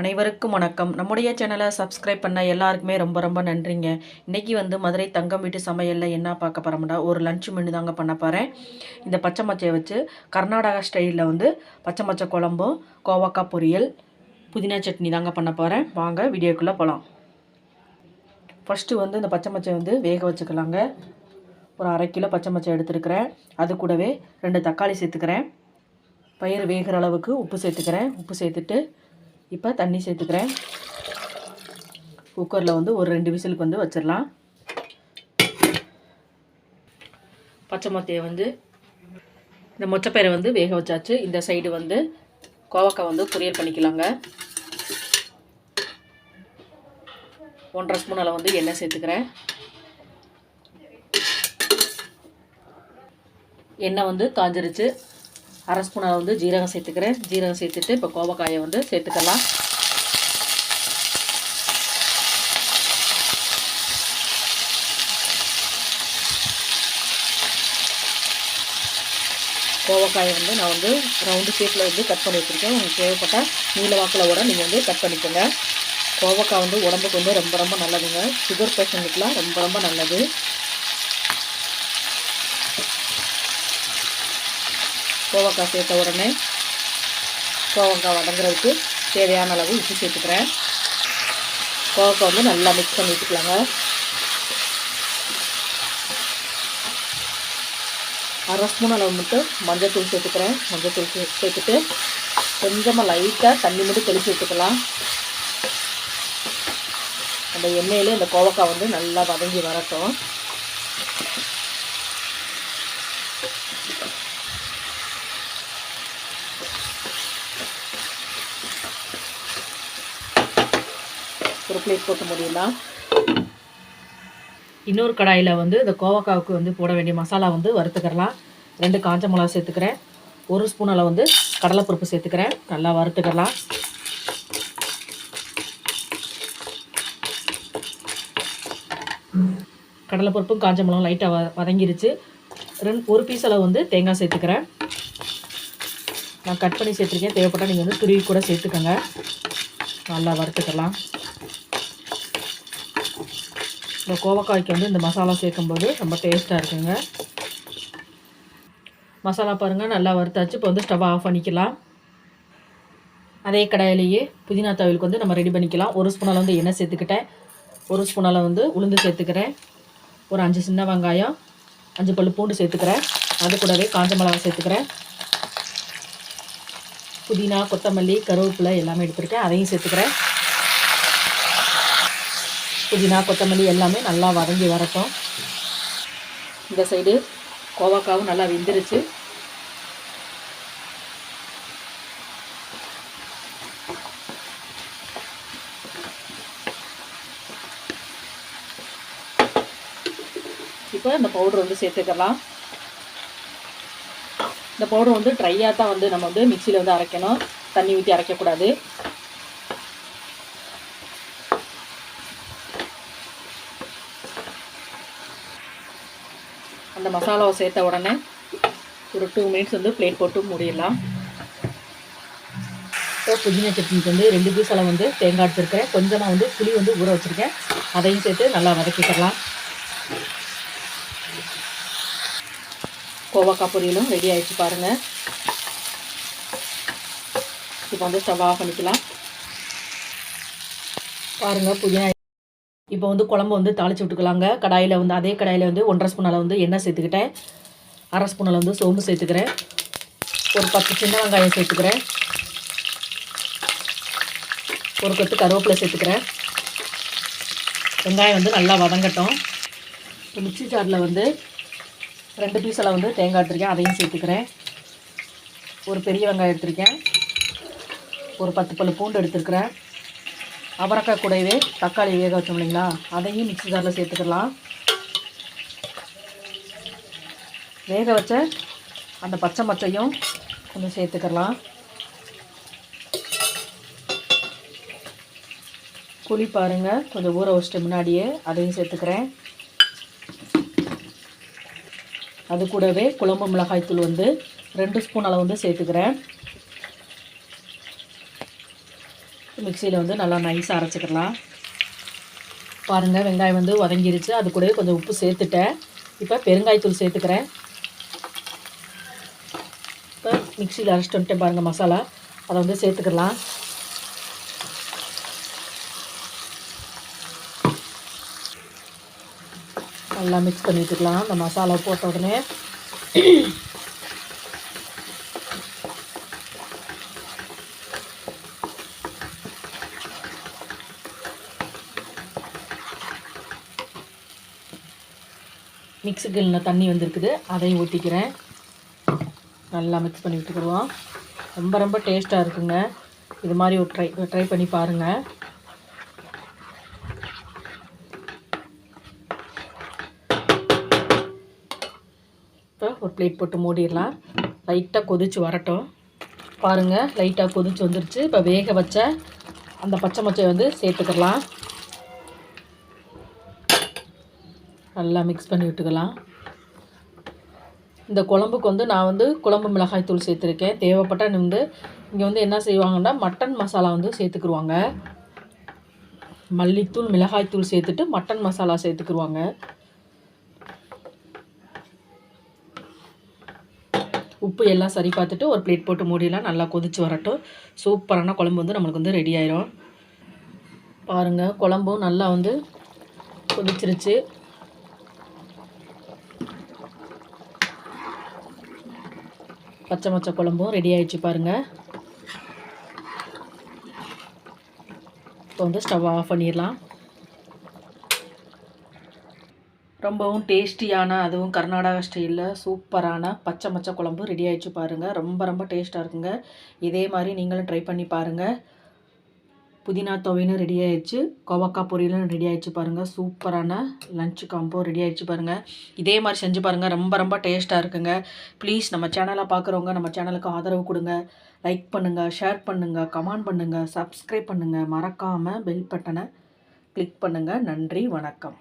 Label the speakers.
Speaker 1: அனைவருக்கும் வணக்கம். நம்முடைய சேனலை சப்ஸ்கிரைப் பண்ண எல்லாருக்குமே ரொம்ப ரொம்ப நன்றிங்க. இன்றைக்கி வந்து மதுரை தங்கம் வீட்டு சமையலில் என்ன பார்க்க போகிறோம்டா ஒரு லஞ்ச் மெனு தாங்க பண்ண போகிறேன் இந்த பச்சை மச்சையை வச்சு கர்நாடகா ஸ்டைலில் வந்து பச்சை மச்சை குழம்பும் கோவக்காய் பொரியல் புதினா சட்னி தாங்க பண்ண போகிறேன் வாங்க வீடியோக்குள்ளே போகலாம் ஃபஸ்ட்டு வந்து இந்த பச்சை மச்சை வந்து வேக வச்சுக்கலாங்க. ஒரு அரை கிலோ பச்சை மச்சை எடுத்துருக்கிறேன். அது கூடவே ரெண்டு தக்காளி சேர்த்துக்கிறேன். பயிர் வேகிற அளவுக்கு உப்பு சேர்த்துக்கிறேன். உப்பு சேர்த்துட்டு இப்போ தண்ணி சேர்த்துக்கிறேன். குக்கரில் வந்து ஒரு ரெண்டு விசிலுக்கு வந்து வச்சிடலாம். பச்சை மொத்தையை வந்து இந்த மொச்சப்பயிரை வந்து வேக வச்சாச்சு. இந்த சைடு வந்து கோவக்காய் வந்து பொரியல் பண்ணிக்கலாங்க. ஒன்றரை ஸ்பூன் அளவு வந்து எண்ணெய் சேர்த்துக்கிறேன். எண்ணெய் வந்து காஞ்சிருச்சு. அரை ஸ்பூன் அளவு வந்து ஜீரகம் சேர்த்துக்கிறேன். ஜீரகம் சேர்த்துட்டு இப்போ கோவக்காயை வந்து சேர்த்துக்கலாம். கோவக்காயை வந்து நான் வந்து ரவுண்டு ஷேப்பில் வந்து கட் பண்ணி வச்சுருக்கேன். உங்களுக்கு தேவைப்பட்டால் நீல வாக்கில் கூட நீங்கள் வந்து கட் பண்ணிக்கோங்க. கோவக்காய் வந்து உடம்புக்கு வந்து ரொம்ப ரொம்ப நல்லதுங்க. சுகர் பேஷண்ட்டுக்கெலாம் ரொம்ப ரொம்ப நல்லது. கோவக்காய் சேர்த்த உடனே கோவக்காய் வதங்குறதுக்கு தேவையான அளவு உப்பு சேர்த்துக்கிறேன். கோவக்காய் வந்து நல்லா மிக்ஸ் பண்ணி வச்சுக்கலாங்க அரை ஸ்பூன் அளவு மட்டும் மஞ்சத்தூள் சேர்த்துக்கிறேன். மஞ்சத்தூள் சேர்த்துட்டு கொஞ்சமாக லைட்டாக தண்ணி மட்டும் தெளித்து விட்டுக்கலாம் அந்த எண்ணெயிலே இந்த கோவக்காய் வந்து நல்லா வதங்கி வரட்டும். ஒரு பிளேட் போட்டு முடியலாம். இன்னொரு கடாயில் வந்து இந்த கோவக்காவுக்கு வந்து போட வேண்டிய மசாலா வந்து வறுத்துக்கிறலாம். ரெண்டு காஞ்ச மிளகா சேர்த்துக்கிறேன். ஒரு ஸ்பூன் அளவு வந்து கடலைப்பருப்பு சேர்த்துக்கிறேன். நல்லா வறுத்துக்கலாம் கடலைப்பருப்பும் காஞ்ச மிளகும் லைட்டாக வ வதங்கிருச்சு. ரெண்டு ஒரு பீஸ் அளவு வந்து தேங்காய் சேர்த்துக்கிறேன். நான் கட் பண்ணி சேர்த்துருக்கேன். தேவைப்பட்டால் நீங்கள் வந்து துருவி கூட சேர்த்துக்கோங்க. நல்லா வறுத்துக்கலாம் இந்த கோவக்காய்க்கு வந்து இந்த மசாலா சேர்க்கும்போது ரொம்ப டேஸ்ட்டாக இருக்குங்க. மசாலா பாருங்கள் நல்லா வறுத்தாச்சு. இப்போ வந்து ஸ்டவ் ஆஃப் பண்ணிக்கலாம். அதே கடாயிலேயே புதினா தவிலுக்கு வந்து நம்ம ரெடி பண்ணிக்கலாம். ஒரு ஸ்பூனால் வந்து எண்ணெய் சேர்த்துக்கிட்டேன். ஒரு ஸ்பூனால் வந்து உளுந்து சேர்த்துக்கிறேன். ஒரு அஞ்சு சின்ன வெங்காயம் அஞ்சு பல்லு பூண்டு சேர்த்துக்கிறேன். அது கூடவே காஞ்ச மிளகா சேர்த்துக்கிறேன். புதினா கொத்தமல்லி கருவேப்பிலை எல்லாமே எடுத்துருக்கேன் அதையும் சேர்த்துக்கிறேன். புதினா கொத்தமல்லி எல்லாமே நல்லா வதங்கி வரட்டும். இந்த சைடு கோவாக்காவும் நல்லா வெந்துருச்சு. இப்போ இந்த பவுடர் வந்து சேர்த்துக்கலாம். இந்த பவுடர் வந்து ட்ரையாக தான் வந்து நம்ம வந்து மிக்சியில் வந்து அரைக்கணும். தண்ணி ஊற்றி அரைக்கக்கூடாது. மசாலாவை சேர்த்த உடனே ஒரு டூ மினிட்ஸ் வந்து பிளேட் போட்டு மூடிடலாம். இப்போ புதினா சட்னிக்கு வந்து ரெண்டு பீஸ் அளவு வந்து தேங்காய் எடுத்துருக்கேன் கொஞ்சமாக வந்து புளி வந்து ஊற வச்சுருக்கேன். அதையும் சேர்த்து நல்லா வதக்கிக்கலாம் கோவக்காய் பொரியலும் ரெடி ஆகிடுச்சு பாருங்கள் இப்போ வந்து ஸ்டவ் ஆஃப் பண்ணிக்கலாம். பாருங்கள் புதினா இப்போ வந்து குழம்பு வந்து தாளித்து விட்டுக்கலாங்க. கடாயில் வந்து அதே கடாயில் வந்து ஒன்றரை ஸ்பூன் வந்து எண்ணெய் சேர்த்துக்கிட்டேன். அரை ஸ்பூன் வந்து சோம்பு சேர்த்துக்கிறேன். ஒரு பத்து சின்ன வெங்காயம் சேர்த்துக்கிறேன். ஒரு கொத்து கருவேப்பிலை சேர்த்துக்கிறேன். வெங்காயம் வந்து நல்லா வதங்கட்டும். இப்போ மிக்சி ஜாரில் வந்து ரெண்டு பீஸ் அளவு வந்து தேங்காய் எடுத்துருக்கேன். அதையும் சேர்த்துக்கிறேன். ஒரு பெரிய வெங்காயம் எடுத்திருக்கேன். ஒரு பத்து பல்லு பூண்டு எடுத்துருக்கிறேன். அவரக்காய் கூடவே தக்காளி வேக வச்சோம் இல்லைங்களா? அதையும் மிக்ஸி ஜாரில் சேர்த்துக்கலாம். வேக வச்ச அந்த பச்சை மச்சையும் கொஞ்சம் சேர்த்துக்கலாம். புளி பாருங்கள் கொஞ்சம் ஊற வச்சிட்டு முன்னாடியே அதையும் சேர்த்துக்கிறேன். அது கூடவே குழம்பு மிளகாய்த்தூள் வந்து ரெண்டு ஸ்பூன் அளவு வந்து சேர்த்துக்கிறேன். மிக்சியில் வந்து நல்லா நைஸாக அரைச்சிக்கலாம். பாருங்கள் வெங்காயம் வந்து வதங்கிருச்சு. அது கூடவே கொஞ்சம் உப்பு சேர்த்துட்டேன். இப்போ பெருங்காயத்தூள் சேர்த்துக்கிறேன். இப்போ மிக்சியில் அரைச்சிட்டு வந்துட்டேன் பாருங்கள் மசாலா. அதை வந்து சேர்த்துக்கலாம். நல்லா மிக்ஸ் பண்ணி விட்டுக்கலாம் அந்த மசாலா போட்ட உடனே மிக்ஸுக்கு இல்லை தண்ணி வந்திருக்குது. அதையும் ஊற்றிக்கிறேன் நல்லா மிக்ஸ் பண்ணி விட்டுக்கிடுவோம். ரொம்ப ரொம்ப டேஸ்ட்டாக இருக்குங்க. இது மாதிரி ஒரு ட்ரை ட்ரை பண்ணி பாருங்கள் இப்போ ஒரு பிளேட் போட்டு மூடிடலாம். லைட்டாக கொதித்து வரட்டும். பாருங்கள் லைட்டாக கொதித்து வந்துருச்சு. இப்போ வேக வச்ச அந்த பச்சை மொச்சை வந்து சேர்த்துக்கலாம் நல்லா மிக்ஸ் பண்ணி விட்டுக்கலாம். இந்த குழம்புக்கு வந்து நான் வந்து குழம்பு மிளகாய் தூள் சேர்த்துருக்கேன். தேவைப்பட்ட வந்து இங்கே வந்து என்ன செய்வாங்கன்னா மட்டன் மசாலா வந்து சேர்த்துக்குருவாங்க. மல்லித்தூள் மிளகாய்த்தூள் சேர்த்துட்டு மட்டன் மசாலா சேர்த்துக்குருவாங்க. உப்பு எல்லாம் சரி பார்த்துட்டு ஒரு பிளேட் போட்டு மூடிலாம் நல்லா கொதிச்சு வரட்டும். சூப்பரான குழம்பு வந்து நம்மளுக்கு வந்து ரெடி ஆயிரும். பாருங்கள் குழம்பும் நல்லா வந்து கொதிச்சிருச்சு. பச்சை மொச்சை குழம்பும் ரெடி ஆகிடுச்சு பாருங்கள் இப்போ வந்து ஸ்டவ் ஆஃப் பண்ணிடலாம். ரொம்பவும் டேஸ்டியான அதுவும் கர்நாடகா ஸ்டைலில் சூப்பரான பச்சை மொச்சை குழம்பு ரெடி ஆகிடுச்சு பாருங்கள் ரொம்ப ரொம்ப டேஸ்ட்டாக இருக்குங்க. இதே மாதிரி நீங்களும் ட்ரை பண்ணி பாருங்கள் புதினா துவையலும் ரெடி ஆயிடுச்சு. கோவக்காய் பொரியலும் ரெடி ஆயிடுச்சு பாருங்கள் சூப்பரான லஞ்ச் காம்போ ரெடி ஆயிடுச்சு பாருங்கள் இதே மாதிரி செஞ்சு பாருங்கள் ரொம்ப ரொம்ப டேஸ்ட்டாக இருக்குங்க. ப்ளீஸ் நம்ம சேனலை பார்க்குறவங்க நம்ம சேனலுக்கு ஆதரவு கொடுங்க. லைக் பண்ணுங்கள் ஷேர் பண்ணுங்கள் கமெண்ட் பண்ணுங்கள் சப்ஸ்கிரைப் பண்ணுங்கள் மறக்காமல் பெல் பட்டனை கிளிக் பண்ணுங்கள் நன்றி வணக்கம்.